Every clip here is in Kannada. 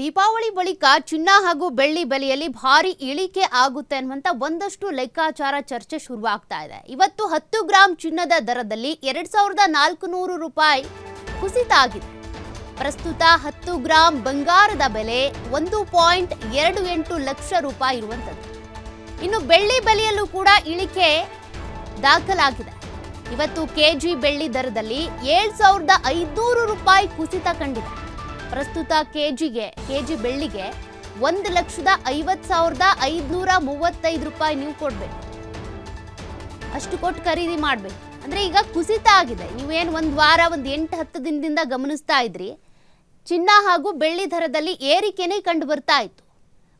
ದೀಪಾವಳಿ ಬಳಿಕ ಚಿನ್ನ ಹಾಗೂ ಬೆಳ್ಳಿ ಬೆಲೆಯಲ್ಲಿ ಭಾರಿ ಇಳಿಕೆ ಆಗುತ್ತೆ ಅನ್ನುವಂತ ಒಂದಷ್ಟು ಲೆಕ್ಕಾಚಾರ ಚರ್ಚೆ ಶುರುವಾಗ್ತಾ ಇದೆ. ಇವತ್ತು ಹತ್ತು ಗ್ರಾಂ ಚಿನ್ನದ ದರದಲ್ಲಿ ಎರಡ್ ಸಾವಿರದ ನಾಲ್ಕು ನೂರು ರೂಪಾಯಿ ಕುಸಿತ ಆಗಿದೆ. ಪ್ರಸ್ತುತ ಹತ್ತು ಗ್ರಾಂ ಬಂಗಾರದ ಬೆಲೆ ಒಂದು ಪಾಯಿಂಟ್ ಎರಡು ಎಂಟು ಲಕ್ಷ ರೂಪಾಯಿ ಇರುವಂಥದ್ದು ಇನ್ನು ಬೆಳ್ಳಿ ಬೆಲೆಯಲ್ಲೂ ಕೂಡ ಇಳಿಕೆ ದಾಖಲಾಗಿದೆ. ಇವತ್ತು ಕೆಜಿ ಬೆಳ್ಳಿ ದರದಲ್ಲಿ ಏಳ್ ಸಾವಿರದ ಐದುನೂರು ರೂಪಾಯಿ ಕುಸಿತ ಕಂಡಿದೆ. ಪ್ರಸ್ತುತ ಕೆಜಿಗೆ, ಕೆಜಿ ಬೆಳ್ಳಿಗೆ ಒಂದು ಲಕ್ಷದ ಐವತ್ತು ಸಾವಿರದ ಐದುನೂರ ಮೂವತ್ತೈದು ರೂಪಾಯಿ ನೀವು ಕೊಡ್ಬೇಕು. ಅಷ್ಟು ಕೊಟ್ಟು ಖರೀದಿ ಮಾಡ್ಬೇಕು. ಅಂದರೆ ಈಗ ಕುಸಿತ ಆಗಿದೆ. ನೀವೇನು ಒಂದು ವಾರ, ಒಂದು ಎಂಟು, ಹತ್ತು ದಿನದಿಂದ ಗಮನಿಸ್ತಾ ಇದ್ರಿ. ಚಿನ್ನ ಹಾಗೂ ಬೆಳ್ಳಿ ದರದಲ್ಲಿ ಏರಿಕೆನೇ ಕಂಡು ಬರ್ತಾ ಇತ್ತು.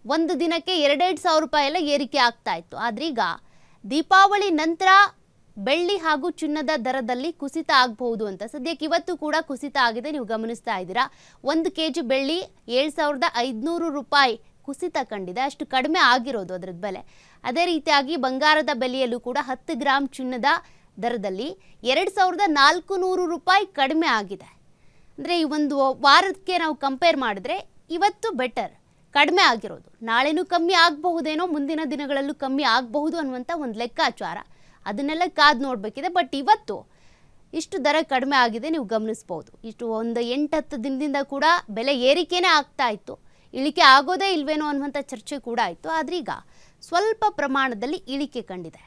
ಒಂದು ದಿನಕ್ಕೆ ಎರಡೆರಡು ಸಾವಿರ ರೂಪಾಯಿ ಎಲ್ಲ ಏರಿಕೆ ಆಗ್ತಾ ಇತ್ತು. ಆದ್ರೀಗ ದೀಪಾವಳಿ ನಂತರ ಬೆಳ್ಳಿ ಹಾಗೂ ಚಿನ್ನದ ದರದಲ್ಲಿ ಕುಸಿತ ಆಗಬಹುದು ಅಂತ. ಸದ್ಯಕ್ಕೆ ಇವತ್ತು ಕೂಡ ಕುಸಿತ ಆಗಿದೆ. ನೀವು ಗಮನಿಸ್ತಾ ಇದ್ದೀರಾ? ಒಂದು ಕೆ ಜಿ ಬೆಳ್ಳಿ ಏಳು ಸಾವಿರದ ಐದುನೂರು ರೂಪಾಯಿ ಕುಸಿತ ಕಂಡಿದೆ. ಅಷ್ಟು ಕಡಿಮೆ ಆಗಿರೋದು ಅದರ ಬೆಲೆ. ಅದೇ ರೀತಿಯಾಗಿ ಬಂಗಾರದ ಬೆಲೆಯಲ್ಲೂ ಕೂಡ ಹತ್ತು ಗ್ರಾಮ್ ಚಿನ್ನದ ದರದಲ್ಲಿ ಎರಡು ಸಾವಿರದ ನಾಲ್ಕು ನೂರು ರೂಪಾಯಿ ಕಡಿಮೆ ಆಗಿದೆ. ಅಂದರೆ ಈ ಒಂದು ವಾರಕ್ಕೆ ನಾವು ಕಂಪೇರ್ ಮಾಡಿದ್ರೆ ಇವತ್ತು ಬೆಟರ್ ಕಡಿಮೆ ಆಗಿರೋದು. ನಾಳೆನೂ ಕಮ್ಮಿ ಆಗಬಹುದೇನೋ, ಮುಂದಿನ ದಿನಗಳಲ್ಲೂ ಕಮ್ಮಿ ಆಗಬಹುದು ಅನ್ನುವಂಥ ಒಂದು ಲೆಕ್ಕಾಚಾರ. ಅದನ್ನೆಲ್ಲ ಕಾದು ನೋಡಬೇಕಿದೆ. ಬಟ್ ಇವತ್ತು ಇಷ್ಟು ದರ ಕಡಿಮೆ ಆಗಿದೆ, ನೀವು ಗಮನಿಸ್ಬೋದು. ಇಷ್ಟು ಒಂದು ಎಂಟು ಹತ್ತು ದಿನದಿಂದ ಕೂಡ ಬೆಲೆ ಏರಿಕೆನೇ ಆಗ್ತಾ ಇತ್ತು. ಇಳಿಕೆ ಆಗೋದೇ ಇಲ್ವೇನೋ ಅನ್ನುವಂಥ ಚರ್ಚೆ ಕೂಡ ಆಯಿತು. ಆದರೀಗ ಸ್ವಲ್ಪ ಪ್ರಮಾಣದಲ್ಲಿ ಇಳಿಕೆ ಕಂಡಿದೆ.